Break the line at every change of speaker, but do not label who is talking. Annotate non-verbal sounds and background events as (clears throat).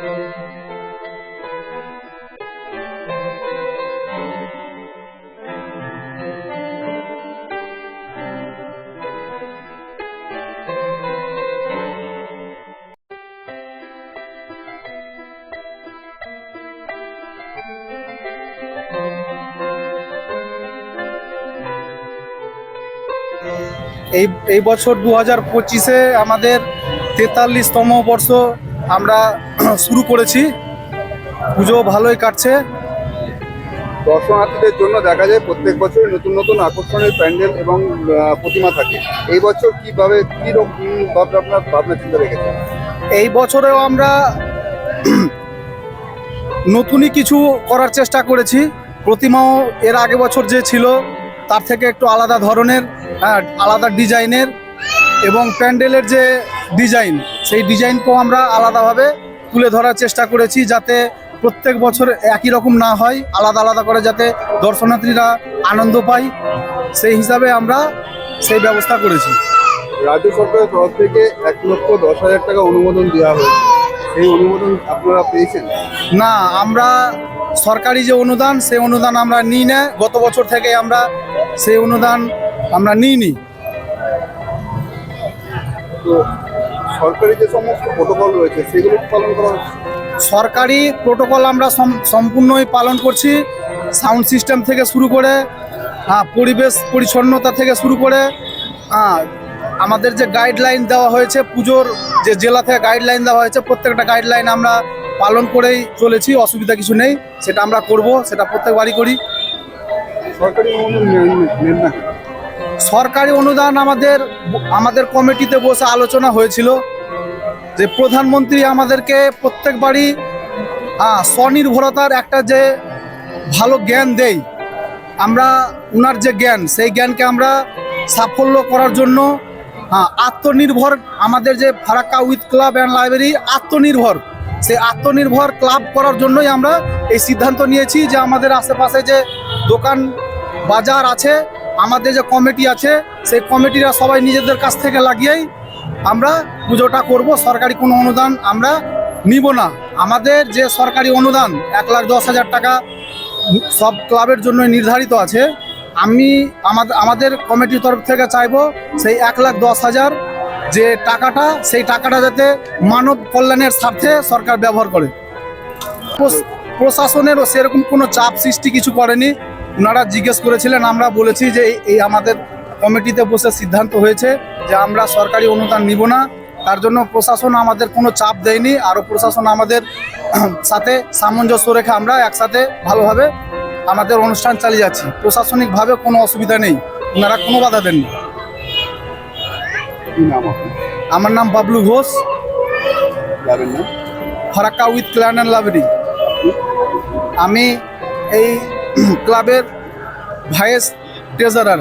এই এই বছর দু হাজার পঁচিশে আমাদের তেতাল্লিশতম বর্ষ আমরা শুরু করেছি। পুজো ভালোই কাটছে।
দর্শনার্থীদের জন্য দেখা যায় প্রত্যেক বছর নতুন নতুন আকর্ষণীয় প্যান্ডেল এবং প্রতিমা থাকে। এই বছর কীভাবে কি রকম ভাবে আপনার ভাবনা চিন্তা রেখেছেন
এই বছরেও আমরা নতুনই কিছু করার চেষ্টা করেছি। প্রতিমাও এর আগে বছর যে ছিল তার থেকে একটু আলাদা ধরনের হ্যাঁ, আলাদা ডিজাইনের। এবং প্যান্ডেলের যে ডিজাইন সেই ডিজাইনকেও আমরা আলাদাভাবে তুলে ধরার চেষ্টা করেছি যাতে প্রত্যেক বছর একই রকম না হয় আলাদা আলাদা করে যাতে দর্শনার্থীরা আনন্দ পায়। সেই হিসাবে আমরা সেই ব্যবস্থা করেছি।
রাজ্য সরকারের তরফ থেকে এক লক্ষ দশ হাজার টাকা অনুমোদন দেওয়া হয়েছে। সেই অনুমোদন আপনারা পেয়েছেন?
না আমরা সরকারি যে অনুদান সেই অনুদান আমরা নিই না। গত বছর থেকে আমরা সেই অনুদান আমরা নিই নিইনি।
তো সরকারি যে সমস্ত প্রোটোকল রয়েছে সেগুলো পালন করা হচ্ছে?
সরকারি প্রোটোকল আমরা সম্পূর্ণই পালন করছি। সাউন্ড সিস্টেম থেকে শুরু করে হ্যাঁ, পরিবেশ পরিচ্ছন্নতা থেকে শুরু করে আমাদের যে গাইডলাইন দেওয়া হয়েছে পুজোর যে জেলা থেকে গাইডলাইন দেওয়া হয়েছে প্রত্যেকটা গাইডলাইন আমরা পালন করেই চলেছি অসুবিধা কিছু নেই। সেটা আমরা করব সেটা প্রত্যেকবারই করি।
সরকারি
সরকারি অনুদান আমাদের আমাদের কমিটিতে বসে আলোচনা হয়েছিল যে প্রধানমন্ত্রী আমাদেরকে প্রত্যেকবারই স্বনির্ভরতার একটা যে ভালো জ্ঞান দেই আমরা ওনার যে জ্ঞান সেই জ্ঞানকে আমরা সাফল্য করার জন্য হ্যাঁ, আত্মনির্ভর আমাদের যে Farakka with club and library আত্মনির্ভর সেই আত্মনির্ভর ক্লাব করার জন্যই আমরা এই সিদ্ধান্ত নিয়েছি যে আমাদের আশেপাশে যে দোকান বাজার আছে আমাদের যে কমিটি আছে, সেই কমিটিরা সবাই নিজেদের কাছ থেকে লাগিয়েই আমরা পুজোটা করব। সরকারি কোনো অনুদান আমরা নিব না। আমাদের যে সরকারি অনুদান, এক লাখ দশ হাজার টাকা সব ক্লাবের জন্য নির্ধারিত আছে। আমি আমাদের আমাদের কমিটির তরফ থেকে চাইব সেই এক লাখ দশ হাজার যে টাকাটা, সেই টাকাটা যাতে মানব কল্যাণের স্বার্থে সরকার ব্যবহার করে। প্রশ- প্রশাসনেরও সেরকম কোনো চাপ সৃষ্টি কিছু করেনি। ওনারা জিজ্ঞেস করেছিলেন আমরা বলেছি যে এই- আমাদের কমিটিতে বসে সিদ্ধান্ত হয়েছে যে আমরা সরকারি অনুদান নিব না তার জন্য প্রশাসন আমাদের কোনো চাপ দেয়নি আরও প্রশাসন আমাদের (clears throat) সাথে সামঞ্জস্য রেখে আমরা একসাথে ভালোভাবে আমাদের অনুষ্ঠান চালিয়ে যাচ্ছি। প্রশাসনিকভাবে কোনো অসুবিধা নেই ওনারা কোনো বাধা দেননি। আমার নাম Bablu Ghosh. Farakka with club and library আমি এই ক্লাবের ভাইস ট্রেজারার